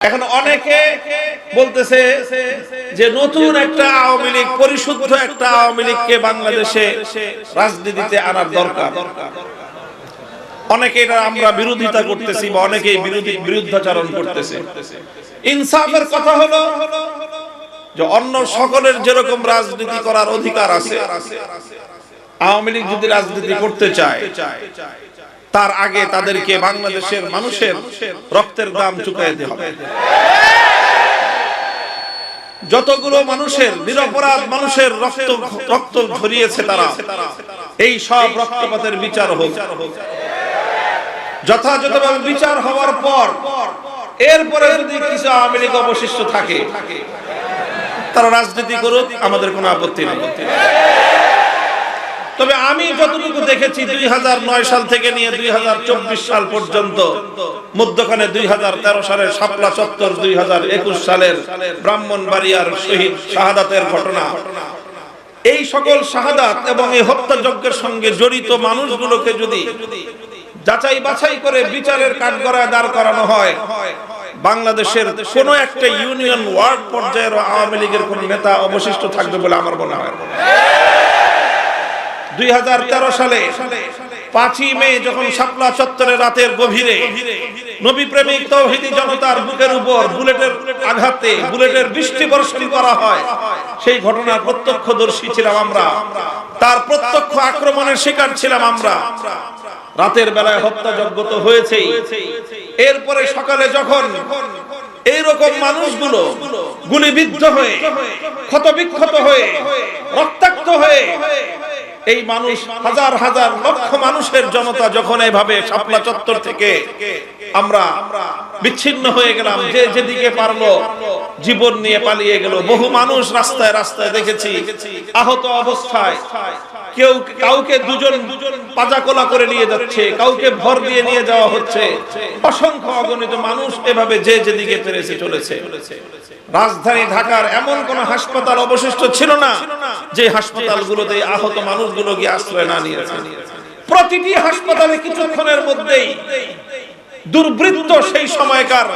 এখন অনেকে বলতেছে যে নতুন একটা আওয়ামী লীগ, পরিশুদ্ধ একটা আওয়ামী লীগকে বাংলাদেশে রাজনীতিতে আনার দরকার। অনেকে এটা আমরা বিরোধিতা করতেছি বা অনেকেই বিরোধী বিরুদ্ধাচরণ করতেছে। ইনসাফের কথা হলো যে অন্য সকলের যেরকম রাজনীতি করার অধিকার আছে, আওয়ামী লীগ যদি রাজনীতি করতে চায় তার আগে তাদেরকে বাংলাদেশের মানুষের রক্তের দাম চুকাইতে হবে। যতগুলো মানুষের নিরপরাধ মানুষের রক্ত রক্ত ঝরিয়েছে তারা, এই সব রক্তপাতের বিচার হোক। যথাযথভাবে বিচার হওয়ার পর, এরপরে যদি কিছু আওয়ামী লীগ অবশিষ্ট থাকে, তারা রাজনীতি করুক, আমাদের কোনো আপত্তি নেই। তবে আমি যতটুকু দেখেছি, দুই হাজার নয় সাল থেকে নিয়ে দুই হাজার চব্বিশ সাল পর্যন্ত, মধ্যখানে দুই হাজার তেরো সালের শাপলা চত্বর, দুই সালের ব্রাহ্মণবাড়িয়ার শহীদ শাহাদাতের ঘটনা। এই সকল শাহাদাত এবং এই হত্যাযজ্ঞের সঙ্গে জড়িত মানুষগুলোকে যদি যাচাই বাছাই করে বিচারের কাঠগড়ায় দাঁড় করানো হয়, বাংলাদেশের কোন একটা ইউনিয়ন ওয়ার্ড পর্যায়ের আওয়ামী লীগের কোন নেতা অবশিষ্ট থাকবে বলে আমার মনে হয়। সালে পাঁচই মে যখন শাপলা চত্বরে রাতের গভীরে নবী প্রেমিক তৌহিদি জনতার বুকের উপর বুলেটের আঘাতে বুলেটের বৃষ্টি বর্ষণ করা হয়, সেই ঘটনার প্রত্যক্ষদর্শী ছিলাম আমরা। তার প্রত্যক্ষ আক্রমণের শিকার ছিলাম আমরা। রাতের বেলায় হত্যাযজ্ঞ তো হয়েছেই এরপরে সকালে যখন এইরকম মানুষগুলো গুলিবিদ্ধ হয়ে, ক্ষতবিক্ষত হয়ে, রক্তাক্ত হয়ে এই মানুষ হাজার হাজার লক্ষ মানুষের জনতা যখন এইভাবে শাপলা চত্বর থেকে আমরা বিচ্ছিন্ন হয়ে গেলাম, যে যেদিকে পারল জীবন নিয়ে পালিয়ে গেল। বহু মানুষ রাস্তায় রাস্তায় দেখেছি, আহত অবস্থায়। কেউ কাউকে দুজন পাজাকোলা করে নিয়ে যাচ্ছে, কাউকে ভর দিয়ে নিয়ে যাওয়া হচ্ছে। অসংখ্য অগণিত মানুষ এভাবে যে যেদিকে পেরেছে চলেছে। রাজধানী ঢাকার এমন কোন হাসপাতাল অবশিষ্ট ছিল না যে হাসপাতালগুলোতে আহত মানুষগুলো গিয়ে আশ্রয় না নিয়েছে। প্রতিটি হাসপাতালে কিছুক্ষণের মধ্যেই দুর্বৃত্ত সেই সময়কার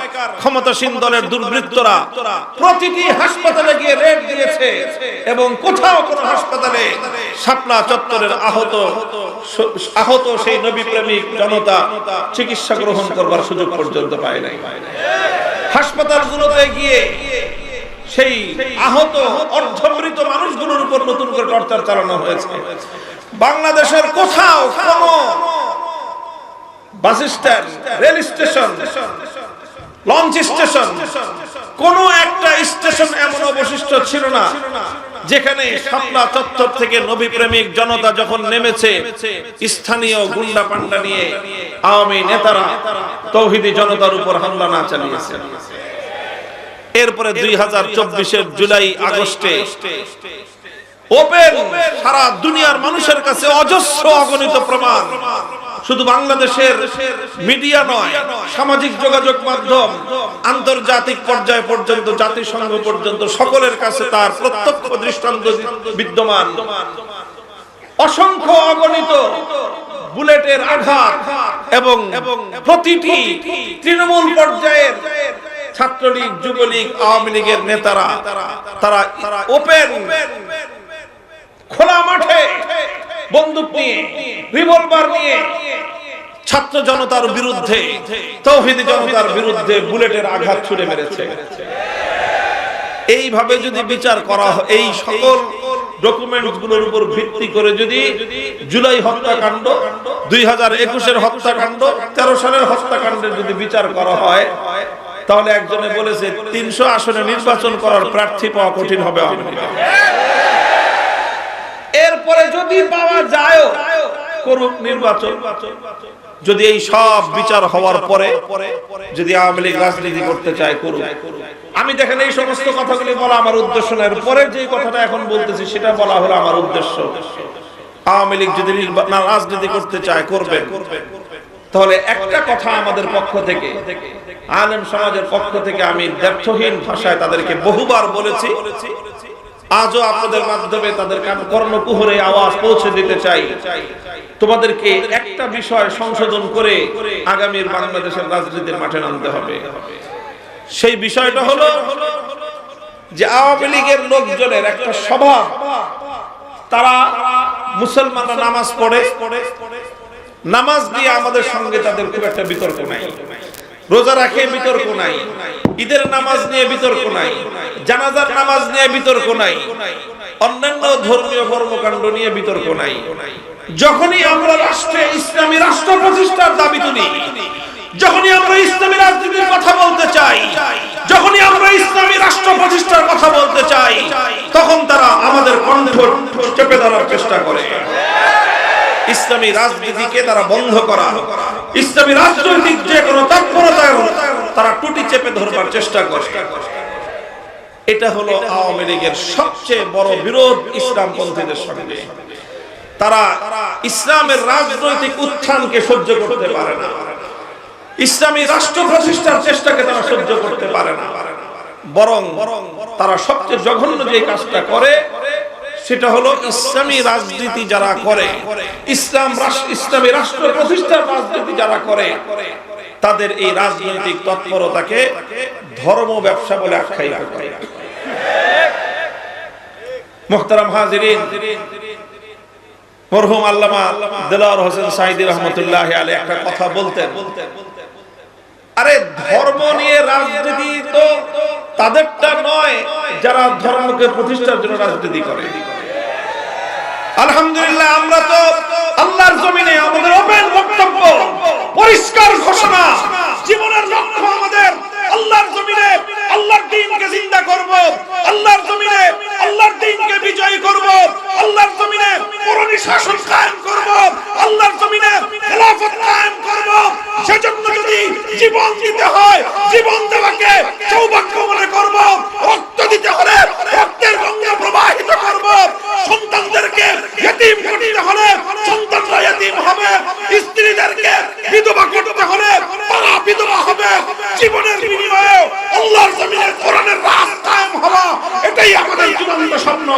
ক্ষমতাসীন দলের দুর্বৃত্তরা প্রতিটি হাসপাতালে গিয়ে রেড দিয়েছে এবং কোথাও কোন হাসপাতালে শাপলা চত্বরের আহত আহত সেই নবী প্রেমিক জনতা চিকিৎসা গ্রহণ করবার সুযোগ পর্যন্ত পায় নাই। হাসপাতালগুলোতে গিয়ে সেই আহত, অর্ধমৃত মানুষগুলোর উপর নতুন করে টর্চার চালানো হয়েছে। বাংলাদেশের কোথাও কোনো bus stand, rail station, launch station, কোন একটা স্টেশন এমন অবশিষ্ট ছিল না, যেখানে শাপলা চত্বর থেকে নবী প্রেমিক জনতা যখন নেমেছে, স্থানীয় গুন্ডা পান্ডা নিয়ে আওয়ামী নেতারা তৌহিদি জনতার উপর হামলা না চালিয়েছে। এরপরে দুই হাজার চব্বিশের জুলাই আগস্টে ওপেন সারা দুনিয়ার মানুষের কাছে অজস্র অগণিত প্রমাণ। শুধু বাংলাদেশের মিডিয়া নয় সামাজিক যোগাযোগ মাধ্যম আন্তর্জাতিক পর্যায় পর্যন্ত জাতিসংঘ পর্যন্ত সকলের কাছে তার প্রত্যক্ষ দৃষ্টান্ত বিদ্যমান। অসংখ্য অগণিত বুলেটের আঘাত এবং প্রতিটি তৃণমূল পর্যায়ের ছাত্রলীগ যুবলীগ আওয়ামী লীগের নেতারা তারা ওপেন খোলা মাঠে বন্দুক নিয়ে, রিভলভার নিয়ে, ছাত্র জনতার বিরুদ্ধে, তৌহিদি জনতার বিরুদ্ধে বুলেটের আঘাত ছুড়ে মেরেছে। এইভাবে যদি বিচার করা হয়, এই সকল ভিত্তি করে যদি জুলাই হত্যাকাণ্ড, দুই হাজার একুশের হত্যাকাণ্ড, তেরো সালের হত্যাকাণ্ডের যদি বিচার করা হয়, তাহলে একজনে বলেছে, তিনশো আসনে নির্বাচন করার প্রার্থী পাওয়া কঠিন হবে এরপরে যদি পাওয়া যায় করুক নির্বাচন। যদি এই সব বিচার হওয়ার পরে, যদি আওয়ামী লীগ রাজনীতি করতে চায়, করুক। আমি দেখেন এই সমস্ত কথাগুলি বলা আমার উদ্দেশ্য না। পরে যে কথাটা এখন বলতেছি, সেটা বলা হলো আমার উদ্দেশ্য। আওয়ামী লীগ যদি রাজনীতি করতে চায়, করবে। তাহলে একটা কথা আমাদের পক্ষ থেকে, আলেম সমাজের পক্ষ থেকে আমি দ্ব্যর্থহীন ভাষায় তাদেরকে বহুবার বলেছি। আজও আপনাদের মাধ্যমে তাদের কর্ণকুহরে আওয়াজ পৌঁছে দিতে চাই। তোমাদেরকে একটা বিষয় সংশোধন করে আগামীর বাংলাদেশের রাজনীতির মাঠে নামতে হবে। সেই বিষয়টা হলো যে আওয়ামী লীগের লোকজনের একটা স্বভাব তারা মুসলমানরা নামাজ পড়ে। নামাজ দিয়ে আমাদের সঙ্গে তাদের খুব একটা বিতর্ক নাই। রোজা রাখে বিতর্ক নাই। ঈদের নামাজ নিয়ে বিতর্ক নাই। জানাজার নামাজ নিয়ে বিতর্ক নাই। অন্যান্য ধর্মীয় কর্মকাণ্ড নিয়ে বিতর্ক নাই। যখনই আমরা রাষ্ট্রে ইসলামী রাষ্ট্র প্রতিষ্ঠার দাবি তুলি, যখনই আমরা ইসলামী রাজনীতির কথা বলতে চাই, যখনই আমরা ইসলামী রাষ্ট্র প্রতিষ্ঠার কথা বলতে চাই, তখন তারা আমাদের কণ্ঠ চেপে ধরার চেষ্টা করে। ইসলামী রাজনীতিকে তারা বন্ধ করা। ইসলামী রাজনৈতিক যে কোনো তৎপরতা তারা টুটি চেপে ধরবার চেষ্টা করে। এটা হলো আওয়ামী লীগের সবচেয়ে বড় বিরোধ ইসলামপন্থীদের সঙ্গে। তারা ইসলামের রাজনৈতিক উত্থানকে সহ্য করতে পারে না। ইসলামী রাষ্ট্র প্রতিষ্ঠার চেষ্টাকে তারা সহ্য করতে পারে না। বরং তারা সবচেয়ে জঘন্য যে কাজটা করে সেটা হলো ইসলামী রাজনীতি যারা করে, ইসলাম ইসলামী রাষ্ট্র প্রতিষ্ঠার রাজনীতি যারা করে, তাদের এই রাজনৈতিক তৎপরতাকে ধর্ম ব্যবসা বলে আখ্যায়িত করে। মোহতারাম হাজিরিন, মরহুম আল্লামা দেলাওয়ার হোসেন সাইদি রহমতুল্লাহ আলী একটা কথা বলতেন। আরে ধর্ম নিয়ে রাজনীতি তো তাদেরটা নয়, যারা ধর্মকে প্রতিষ্ঠার জন্য রাজনীতি করে। আলহামদুলিল্লাহ, আমরা তো আল্লাহর জমিনে আমাদের ওপেন বক্তব্য, পরিষ্কার ঘোষণা, জীবনের লক্ষ্য আমাদের। আল্লাহর জমিনে আল্লাহর দ্বীনকে জিন্দা করব, আল্লাহর জমিনে আল্লাহর দ্বীনকে বিজয়ী করব, আল্লাহর জমিনে পুরনি শাসন কায়েম করব আল্লাহর জমিনে খেলাফত কায়েম করব সেজন্য যদি জীবন দিতে হয়। জীবন দেওয়াকে সৌভাগ্য মনে করব, রক্ত দিতে হলে রক্তের রঙে প্রবাহিত করব। সন্তানদেরকে ইতিম করতে হলে সন্তানরা ইতিম হবে। স্ত্রীদেরকে বিধবা করতে হলে তারা বিধবা হবে জীবনের বিনিময়ে আল্লাহর জমিনে কোরআনের রাজ কায়েম হওয়া এটাই আমাদের চূড়ান্ত স্বপ্ন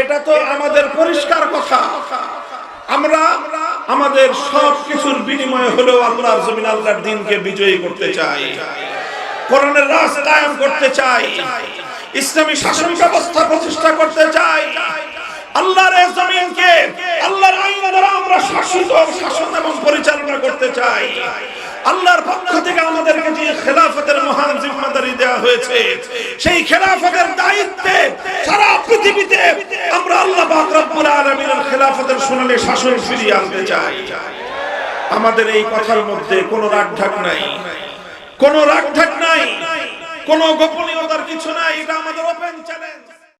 এটা তো আমাদের পরিষ্কার কথা। আমরা আমাদের সব কিছুর বিনিময়ে হলেও আল্লাহর জমিন আল্লাহর দিনকে বিজয়ী করতে চাই। কোরআনের রাজ কায়েম করতে চাই। ইসলামী শাসন ব্যবস্থা প্রতিষ্ঠা করতে চাই। আল্লাহর এই জমিনকে আল্লাহর আইন দ্বারা আমরা শাসিত শাসন এবং পরিচালনা করতে চাই। আল্লাহর পক্ষ থেকে আমাদেরকে যে খেলাফতের মহান জিম্মাদারি দেওয়া হয়েছে সেই খেলাফতের দায়িত্বে পৃথিবীতে আমরা আল্লাহ পাক রব্বুল আলামিনের খেলাফতের সোনালী শাসন ফিরিয়ে আনতে চাই। আমাদের এই কথার মধ্যে কোনো রাগঢাক নাই। কোনো রাগঢাক নাই। কোনো গোপনীয়তার কিছু নাই। এটা আমাদের ওপেন চ্যালেঞ্জ